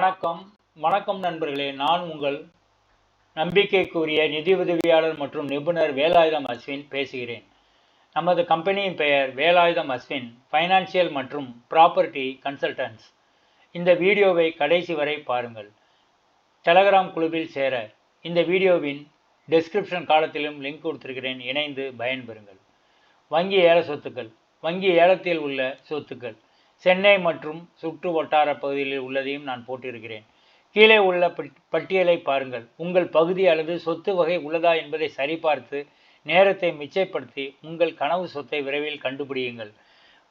வணக்கம். வணக்கம் நண்பர்களே. நான் உங்கள் நம்பிக்கைக்குரிய நிதி உதவியாளர் மற்றும் நிபுணர் வேலாயுதம் அஸ்வின் பேசுகிறேன். நமது கம்பெனியின் பெயர் வேலாயுதம் அஸ்வின் ஃபைனான்சியல் மற்றும் ப்ராப்பர்ட்டி கன்சல்டன்ட்ஸ் இந்த வீடியோவை கடைசி வரை பாருங்கள். டெலகிராம் குழுவில் சேர இந்த வீடியோவின் டிஸ்கிரிப்ஷன் காலத்திலும் லிங்க் கொடுத்திருக்கிறேன். இணைந்து பயன்பெறுங்கள். வங்கி ஏல சொத்துக்கள். வங்கி ஏலத்தில் உள்ள சொத்துக்கள். சென்னை மற்றும் சுற்று வட்டார பகுதிகளில் உள்ளதையும் நான் போட்டிருக்கிறேன். கீழே உள்ள பட்- பட்டியலை பாருங்கள். உங்கள் பகுதி அல்லது சொத்து வகை உள்ளதா என்பதை சரிபார்த்து நேரத்தை மிச்சப்படுத்தி உங்கள் கனவு சொத்தை விரைவில் கண்டுபிடியுங்கள்.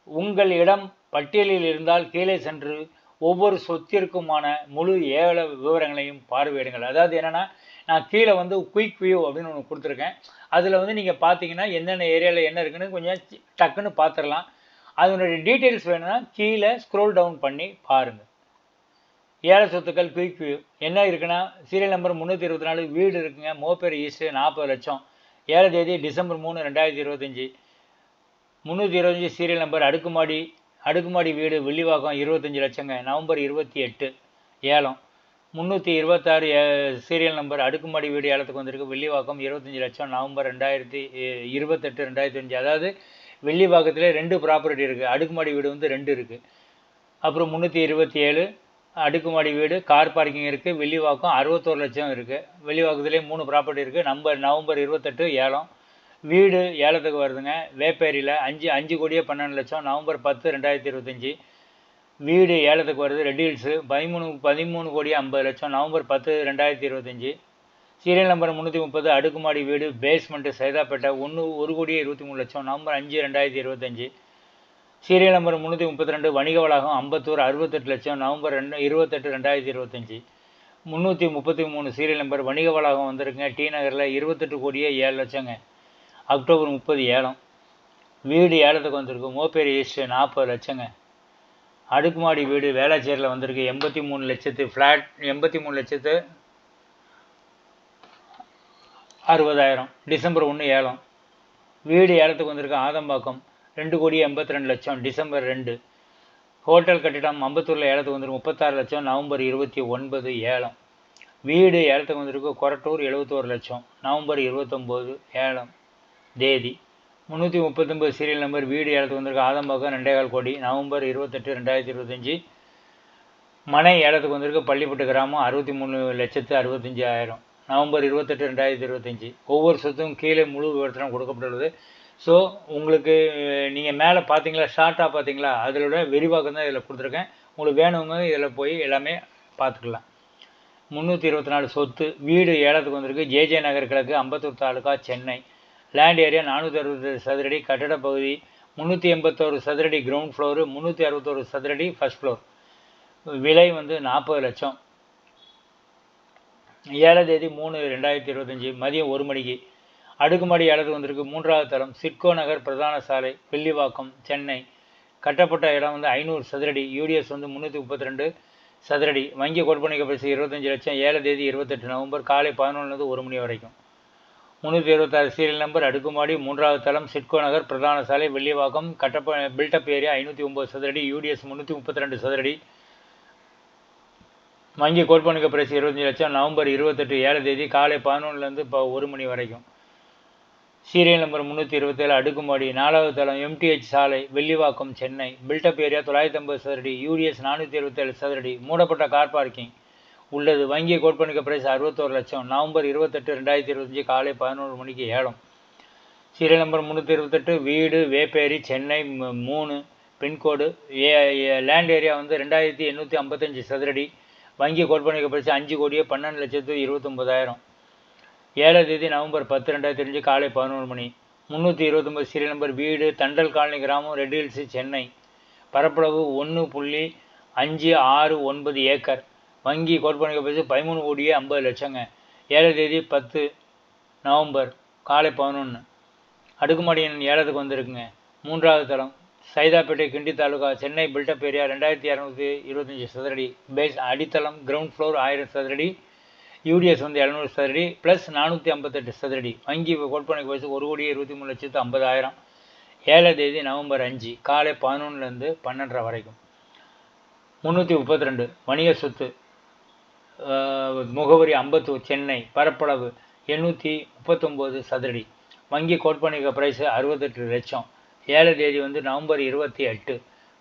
உங்கள் இடம் பட்டியலில் இருந்தால் கீழே சென்று ஒவ்வொரு சொத்திற்குமான முழு ஏவல விவரங்களையும் பார்வையிடுங்கள். அதாவது என்னென்னா நான் கீழே வந்து குயிக் வியூ அப்படின்னு ஒன்று கொடுத்துருக்கேன். அதில் வந்து நீங்கள் பார்த்தீங்கன்னா என்னென்ன ஏரியாவில் என்ன இருக்குன்னு கொஞ்சம் டக்குன்னு பார்த்துடலாம். அதனுடைய டீட்டெயில்ஸ் வேணும்னா கீழே ஸ்க்ரோல் டவுன் பண்ணி பாருங்கள் ஏழை சொத்துக்கள் குயிக் வியூ என்ன இருக்குன்னா சீரியல் நம்பர் முந்நூற்றி இருபத்தி நாலு வீடு இருக்குங்க மோப்பேர் ஈஸ்ட் நாற்பது லட்சம். ஏழை தேதி டிசம்பர் மூணு ரெண்டாயிரத்தி இருபத்தஞ்சி. முந்நூற்றி இருபத்தஞ்சி சீரியல் நம்பர் அடுக்குமாடி அடுக்குமாடி வீடு வில்லிவாக்கம் இருபத்தஞ்சி லட்சங்க நவம்பர் இருபத்தி எட்டு ஏலம். முந்நூற்றி இருபத்தாறு சீரியல் நம்பர் அடுக்குமாடி வீடு ஏலத்துக்கு வந்திருக்கு வில்லிவாக்கம் இருபத்தஞ்சி லட்சம் நவம்பர் ரெண்டாயிரத்தி இருபத்தெட்டு ரெண்டாயிரத்தி அஞ்சு. அதாவது வெள்ளிவாக்கத்தில் ரெண்டு ப்ராப்பர்ட்டி இருக்குது அடுக்குமாடி வீடு வந்து ரெண்டு இருக்குது அப்புறம் முந்நூற்றி இருபத்தி ஏழு அடுக்குமாடி வீடு கார் பார்க்கிங் இருக்குது வெள்ளிவாக்கம் அறுபத்தோரு லட்சம் இருக்குது வெள்ளிவாக்கத்துலேயே மூணு ப்ராப்பர்ட்டி இருக்குது நம்பர் நவம்பர் இருபத்தெட்டு ஏலம். வீடு ஏலத்துக்கு வருதுங்க. வேப்பேரியில் அஞ்சு அஞ்சு கோடியே பன்னெண்டு லட்சம். நவம்பர் பத்து ரெண்டாயிரத்தி இருபத்தஞ்சி. வீடு ஏலத்துக்கு வருது ரெட் ஹில்ஸு. பதிமூணு பதிமூணு கோடி ஐம்பது லட்சம். நவம்பர் பத்து ரெண்டாயிரத்தி இருபத்தஞ்சி. சீரியல் நம்பர் முந்நூற்றி முப்பது அடுக்குமாடி வீடு பேஸ்மெண்ட்டு சைதாப்பேட்டை ஒன்று ஒரு கோடியே இருபத்தி மூணு லட்சம் நவம்பர் அஞ்சு ரெண்டாயிரத்தி இருபத்தஞ்சி. சீரியல் நம்பர் முந்நூற்றி முப்பத்தி ரெண்டு வணிக வளாகம் ஐம்பத்தூர் அறுபத்தெட்டு லட்சம் நவம்பர் ரெண்டு இருபத்தெட்டு ரெண்டாயிரத்தி இருபத்தஞ்சி. முந்நூற்றி முப்பத்தி மூணு சீரியல் நம்பர் வணிக வளாகம் வந்திருக்குங்க டி நகரில் இருபத்தெட்டு கோடியே ஏழு லட்சங்க. அக்டோபர் முப்பது ஏலம். வீடு ஏலத்துக்கு வந்திருக்கு மோப்பேரி ஈஸ்ட் நாற்பது லட்சங்க. அடுக்குமாடி வீடு வேளாச்சேரியில் வந்திருக்கு எண்பத்தி மூணு லட்சத்து ஃப்ளாட் எண்பத்தி மூணு லட்சத்து அறுபதாயிரம். டிசம்பர் ஒன்று ஏலம். வீடு ஏலத்துக்கு வந்திருக்க ஆதம்பாக்கம். ரெண்டு கோடி எண்பத்தி ரெண்டு லட்சம். டிசம்பர் ரெண்டு. ஹோட்டல் கட்டிடம் அம்பத்தூரில் ஏலத்துக்கு வந்திருக்கு முப்பத்தாறு லட்சம். நவம்பர் இருபத்தி ஒன்பது ஏலம். வீடு ஏலத்துக்கு வந்திருக்கு கொரட்டூர் எழுபத்தோரு லட்சம். நவம்பர் இருபத்தொம்போது ஏலம். தேதி. முந்நூற்றி முப்பத்தொம்பது சீரியல் நம்பர் வீடு ஏலத்துக்கு வந்திருக்கு ஆதம்பாக்கம் ரெண்டேகால் கோடி. நவம்பர் இருபத்தெட்டு ரெண்டாயிரத்தி இருபத்தஞ்சி. மனை ஏலத்துக்கு வந்திருக்கு பள்ளிப்பட்டு கிராமம் அறுபத்தி மூணு லட்சத்து அறுபத்தஞ்சாயிரம். நவம்பர் இருபத்தெட்டு ரெண்டாயிரத்தி இருபத்தஞ்சி. ஒவ்வொரு சொத்தும் கீழே முழு விவரத்திலும் கொடுக்கப்பட்டுள்ளது. ஸோ உங்களுக்கு நீங்கள் மேலே பார்த்தீங்களா ஷார்ட்டாக பார்த்தீங்களா அதிலோட விரிவாக்கம் தான் இதில் கொடுத்துருக்கேன். உங்களுக்கு வேணுங்க இதில் போய் எல்லாமே பார்த்துக்கலாம் முந்நூற்றி இருபத்தி நாலு சொத்து வீடு ஏலத்துக்கு வந்திருக்கு. ஜேஜே நகர் கிழக்கு ஐம்பத்தூர் தாலுக்கா சென்னை. லேண்ட் ஏரியா நானூற்றி அறுபது சதுரடி கட்டட பகுதி முந்நூற்றி எண்பத்தோரு சதுரடி கிரவுண்ட் ஃப்ளோரு முந்நூற்றி அறுபத்தோரு சதுரடி ஃபர்ஸ்ட் ஃப்ளோர் விலை வந்து நாற்பது லட்சம். ஏழாம் தேதி மூணு ரெண்டாயிரத்தி இருபத்தஞ்சி மதியம் ஒரு மணிக்கு அடுக்குமாடி ஏலத்துக்கு வந்திருக்கு. மூன்றாவது தளம் சிட்கோ நகர் பிரதான சாலை வெள்ளிவாக்கம் சென்னை. கட்டப்பட்ட இடம் வந்து ஐநூறு சதுரடி யூடிஎஸ் வந்து முந்நூற்றி முப்பத்தி ரெண்டு சதுரடி. வங்கி கொடுப்பனைக்கு பரிசு இருபத்தஞ்சி லட்சம் ஏழு தேதி இருபத்தெட்டு நவம்பர் காலை பதினொன்றுலேருந்து ஒரு மணி வரைக்கும். முந்நூற்றி இருபத்தாறு சீரியல் நம்பர் அடுக்குமாடி மூன்றாவது தளம் சிட்கோ நகர் பிரதான சாலை வெள்ளிவாக்கம் கட்டப்ப பில்டப் ஏரியா ஐநூற்றி ஒம்பது சதுரடி யூடிஎஸ் முந்நூற்றி முப்பத்தி ரெண்டு சதுரடி. வங்கி கோட்பனுக்கு பிரைஸ் இருபத்தஞ்சி லட்சம். நவம்பர் இருபத்தெட்டு ஏழு தேதி காலை பதினொன்றுலேருந்து இப்போ ஒரு மணி வரைக்கும். சீரியல் நம்பர் முந்நூற்றி இருபத்தேழு அடுக்குமாடி. நாலாவது தளம் எம்டிஹெச் சாலை வெள்ளிவாக்கம் சென்னை. பில்டப் ஏரியா தொள்ளாயிரத்தி ஐம்பது சதுரடி யூடிஎஸ் நானூற்றி இருபத்தேழு சதுரடி. மூடப்பட்ட கார் பார்க்கிங் உள்ளது. வங்கி கோட்பனுக்கு பிரைஸ் அறுபத்தோரு லட்சம். நவம்பர் இருபத்தெட்டு ரெண்டாயிரத்தி இருபத்தஞ்சி காலை பதினோரு மணிக்கு ஏலம். சீரியல் நம்பர் முந்நூற்றி இருபத்தெட்டு வீடு வேப்பேரி சென்னை மூணு பின்கோடு. ஏ- லேண்ட் ஏரியா வந்து ரெண்டாயிரத்தி எண்ணூற்றி ஐம்பத்தஞ்சு சதுரடி. வங்கி கோட்பனைக்கு பரிசு அஞ்சு கோடியே பன்னெண்டு லட்சத்து இருபத்தொம்பதாயிரம் ஏழாம் தேதி நவம்பர் பத்து ரெண்டாயிரத்தி அஞ்சு காலை பதினோரு மணி. முந்நூற்றி இருபத்தொம்பது சீரியல் நம்பர் வீடு தண்டல் காலனி கிராமம் ரெட் ஹில்ஸு சென்னை. பரப்பளவு ஒன்று புள்ளி அஞ்சு ஆறு ஒன்பது ஏக்கர். வங்கி கோட்பனைக்கு பரிசு பதிமூணு கோடியே ஐம்பது லட்சங்க. ஏழாம் தேதி பத்து நவம்பர் காலை பதினொன்று அடுக்குமாடியின் ஏலத்துக்கு வந்திருக்குங்க. மூன்றாவது தளம். Saidapet Guindy taluka Chennai built up area ரெண்டாயிரத்தி இரநூத்தி இருபத்தஞ்சி சதுரடி. பேஸ் அடித்தளம் கிரவுண்ட் ஃப்ளோர் ஆயிரம் சதுரடி. யூடிஎஸ் வந்து எழுநூறு சதுரடி ப்ளஸ் நானூற்றி ஐம்பத்தெட்டு சதுரடி. வங்கி கோட்பனைக்கு வயசு ஒரு கோடி இருபத்தி மூணு லட்சத்து ஐம்பதாயிரம். ஏழை தேதி நவம்பர் அஞ்சு காலை பதினொன்றுலேருந்து பன்னெண்டரை வரைக்கும். முந்நூற்றி முப்பத்தி ரெண்டு வணிக சொத்து முகவரி ஐம்பத்து சென்னை பரப்பளவு எண்ணூற்றி முப்பத்தொம்போது சதுரடி. வங்கி கோட்பனைக்கு ப்ரைஸு அறுபத்தெட்டு லட்சம். ஏழு தேதி வந்து நவம்பர் இருபத்தி எட்டு.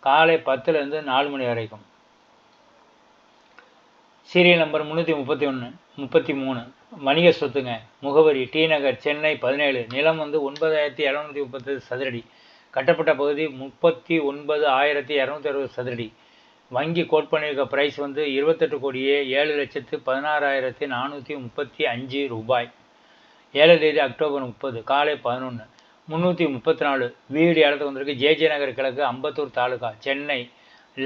காலை பத்துலேருந்து நாலு மணி வரைக்கும். சீரியல் நம்பர் முந்நூற்றி முப்பத்தி ஒன்று முப்பத்தி மூணு. வணிக சொத்துங்க. முகவரி டி நகர் சென்னை பதினேழு. நிலம் வந்து ஒன்பதாயிரத்தி இரநூத்தி முப்பத்தி சதுரடி. கட்டப்பட்ட பகுதி முப்பத்தி ஒன்பது ஆயிரத்தி இரநூத்தி அறுபது சதுரடி. வங்கி கோட் பண்ணியிருக்க ப்ரைஸ் வந்து இருபத்தெட்டு கோடியே ஏழு லட்சத்து பதினாறாயிரத்தி நானூற்றி முப்பத்தி அஞ்சு ரூபாய். ஏழு தேதி அக்டோபர் முப்பது காலை பதினொன்று முந்நூற்றி முப்பத்தி நாலு. வீடு இடத்துக்கு வந்திருக்கு. ஜேஜே நகர் கிழக்கு அம்பத்தூர் தாலுகா சென்னை.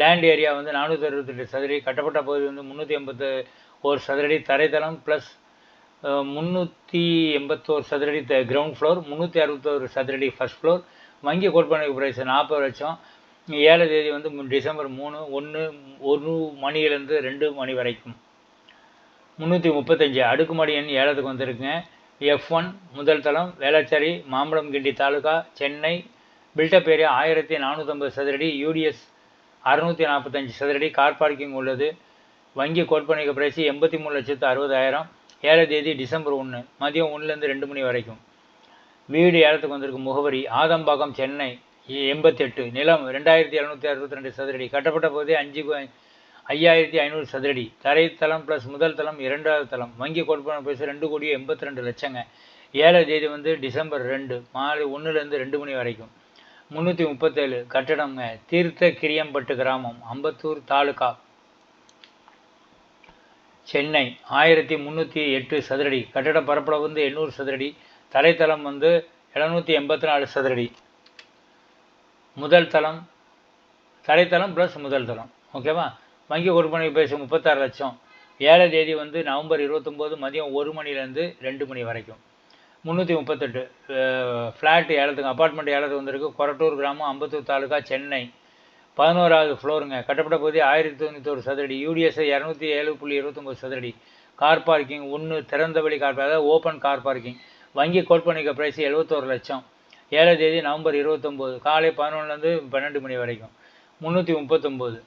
லேண்ட் ஏரியா வந்து நானூற்றி அறுபத்தெட்டு சதுரடி. கட்டப்பட்ட பகுதி வந்து முந்நூற்றி எண்பத்து ஒரு சதுரடி தரைத்தளம் ப்ளஸ் முந்நூற்றி எண்பத்தோரு சதுரடி கிரவுண்ட் ஃப்ளோர் முந்நூற்றி அறுபத்தோரு சதுரடி ஃபஸ்ட் ஃப்ளோர் வங்கி கோட்பாடு ப்ரைஸ் நாற்பது லட்சம். ஏழு தேதி வந்து டிசம்பர் மூணு ஒன்று ஒரு மணியிலேருந்து ரெண்டு மணி வரைக்கும். முந்நூற்றி முப்பத்தஞ்சு. அடுக்குமாடி எண் ஏழத்துக்கு வந்திருக்குங்க. எஃப் ஒன் முதல் தளம் Velachery Mambalam Guindy taluka Chennai. Built up area ஆயிரத்தி நானூற்றம்பது சதுரடி யூடிஎஸ் அறுநூற்றி நாற்பத்தஞ்சு சதுரடி கார் பார்க்கிங் உள்ளது. வங்கி கோட்பணிக்க பிரைஸ் எண்பத்தி மூணு லட்சத்து அறுபதாயிரம். ஏழை தேதி டிசம்பர் ஒன்று மதியம் ஒன்றுலேருந்து ரெண்டு மணி வரைக்கும். வீடு ஏலத்துக்கு வந்திருக்கும் முகவரி ஆதம்பாக்கம் சென்னை எண்பத்தெட்டு நிலம் ரெண்டாயிரத்தி எழுநூற்றி அறுபத்தி ரெண்டு சதுரடி. கட்டப்பட்ட பகுதி அஞ்சு ஐயாயிரத்தி ஐநூறு சதுரடி. தரைத்தளம் ப்ளஸ் முதல் தளம் இரண்டாவது தளம். வங்கி கொடுப்பன பைசா ரெண்டு கோடி எண்பத்தி ரெண்டு லட்சங்க. ஏழாம் தேதி வந்து டிசம்பர் ரெண்டு மாலை ஒன்றுலேருந்து ரெண்டு மணி வரைக்கும். முந்நூற்றி முப்பத்தேழு கட்டடங்க தீர்த்த கிரியம்பட்டு கிராமம் அம்பத்தூர் தாலுகா. சென்னை ஆயிரத்தி முந்நூற்றி எட்டு சதுரடி. கட்டட பரப்பளவு வந்து எண்ணூறு சதுரடி. தரைத்தளம் வந்து எழுநூற்றி எண்பத்தி நாலு சதுரடி. முதல் தளம் தரைத்தளம் ப்ளஸ் முதல் தளம். ஓகேவா? வங்கி விற்பனை பேச முப்பத்தாறு லட்சம். ஏழை தேதி வந்து நவம்பர் இருபத்தொம்போது மதியம் ஒரு மணிலேருந்து ரெண்டு மணி வரைக்கும். முந்நூற்றி முப்பத்தெட்டு. ஃப்ளாட் ஏலத்துக்கு அப்பார்ட்மெண்ட் ஏலத்துக்கு வந்திருக்கு. கொரட்டூர் கிராமம் அம்பத்தூர் தாலுக்கா சென்னை. பதினோராவது ஃப்ளோருங்க கட்டப்பட்ட பகுதி ஆயிரத்தி தொண்ணூத்தொரு சதுரடி. யூடிஎஸ்ஐ இரநூத்தி ஏழு புள்ளி இருபத்தொம்பது சதுரடி. கார் பார்க்கிங் ஒன்று திறந்தவெளி கார் அதாவது ஓப்பன் கார் பார்க்கிங் வங்கி கோட்பணிக்க ப்ரைஸ் எழுபத்தோரு லட்சம். ஏழாம் தேதி நவம்பர் இருபத்தொம்போது. காலை பதினொன்றுலேருந்து பன்னெண்டு மணி வரைக்கும். முந்நூற்றி முப்பத்தொம்போது.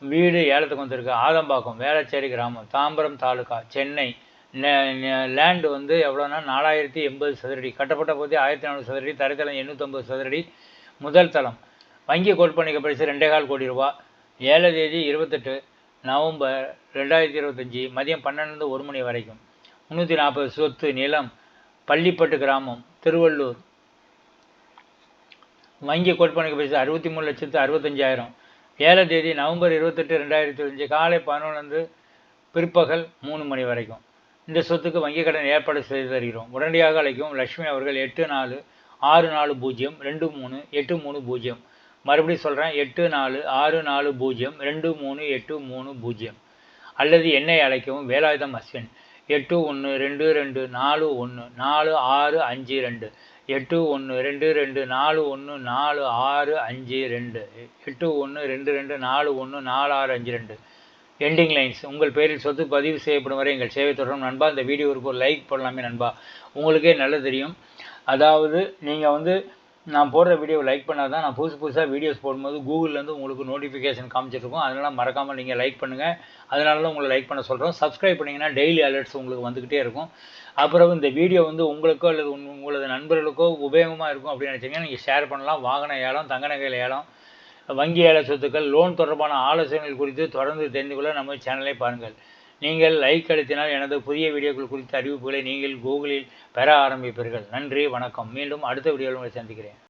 வீடு ஏலத்துக்கு வந்திருக்கு. ஆதம்பாக்கம் வேளச்சேரி கிராமம் தாம்பரம் தாலுக்கா சென்னை. லேண்டு வந்து எவ்வளோன்னா நாலாயிரத்தி எண்பது சதுரடி. கட்டப்பட்ட போது ஆயிரத்தி நானூறு சதுரடி தரைத்தளம் எண்ணூற்றம்பது சதுரடி. முதல் தளம். வங்கி கோட் பரிசு ரெண்டே கால் கோடி ரூபா. ஏழு தேதி இருபத்தெட்டு நவம்பர் ரெண்டாயிரத்தி இருபத்தஞ்சி மதியம் பன்னெண்டுலேருந்து ஒரு மணி வரைக்கும். முந்நூற்றி நாற்பது சொத்து நிலம் பள்ளிப்பட்டு கிராமம் திருவள்ளூர். வங்கி கோட்பணிக்கு பரிசு அறுபத்தி மூணு லட்சத்து அறுபத்தஞ்சாயிரம். ஏழாம் தேதி நவம்பர் இருபத்தெட்டு ரெண்டாயிரத்தி அஞ்சு காலை பதினொன்று பிற்பகல் மூணு மணி வரைக்கும். இந்த சொத்துக்கு வங்கிக் கடன் ஏற்பாடு செய்து தருகிறோம். உடனடியாக அழைக்கும் லட்சுமி அவர்கள் எட்டு நாலு ஆறு நாலு பூஜ்ஜியம் ரெண்டு மூணு எட்டு மூணு பூஜ்ஜியம். மறுபடியும் சொல்கிறேன் எட்டு நாலு ஆறு நாலு பூஜ்ஜியம் ரெண்டு மூணு எட்டு மூணு பூஜ்ஜியம். அல்லது என்னை அழைக்கவும் வேலாயுதம் அஸ்வின் எட்டு ஒன்று ரெண்டு ரெண்டு நாலு ஒன்று நாலு ஆறு அஞ்சு ரெண்டு. எட்டு ஒன்று ரெண்டு ரெண்டு நாலு ஒன்று நாலு ஆறு அஞ்சு ரெண்டு. எட்டு ஒன்று ரெண்டு ரெண்டு நாலு ஒன்று நாலு ஆறு அஞ்சு ரெண்டு. எண்டிங் லைன்ஸ் உங்கள் பேரில் சொத்து பதிவு செய்யப்படும் வரை எங்கள் சேவை தொடரும். நண்பா இந்த வீடியோவுக்கு ஒரு லைக் போடலாமே நண்பா. உங்களுக்கே நல்ல தெரியும். அதாவது நீங்கள் வந்து நான் போடுற வீடியோவை லைக் பண்ணால் தான் நான் புதுசு புதுசாக வீடியோஸ் போடும்போது கூகுள்லேருந்து உங்களுக்கு நோட்டிஃபிகேஷன் காமிச்சிருக்கும் அதனால் மறக்காமல் நீங்கள் லைக் பண்ணுங்கள் அதனால தான் உங்களை லைக் பண்ண சொல்கிறோம் சப்ஸ்கிரைப் பண்ணிங்கன்னா டெய்லி அலர்ட்ஸ் உங்களுக்கு வந்துக்கிட்டே இருக்கும். அப்புறம் இந்த வீடியோ வந்து உங்களுக்கோ அல்லது உங்களது நண்பர்களுக்கோ உபயோகமாக இருக்கும் அப்படின்னு நினச்சிங்கன்னா நீங்கள் ஷேர் பண்ணலாம். வாகன ஏலம் தங்க நகையில் ஏலம் வங்கி ஏல சொத்துக்கள் லோன் தொடர்பான ஆலோசனைகள் குறித்து தொடர்ந்து தெரிந்து கொள்ள நம்ம சேனலை பாருங்கள். நீங்கள் லைக் அளித்தினால் எனது புதிய வீடியோக்கள் குறித்த அறிவிப்புகளை நீங்கள் கூகுளில் பெற ஆரம்பிப்பீர்கள். நன்றி வணக்கம். மீண்டும் அடுத்த வீடியோவில் உங்களை சந்திக்கிறேன்.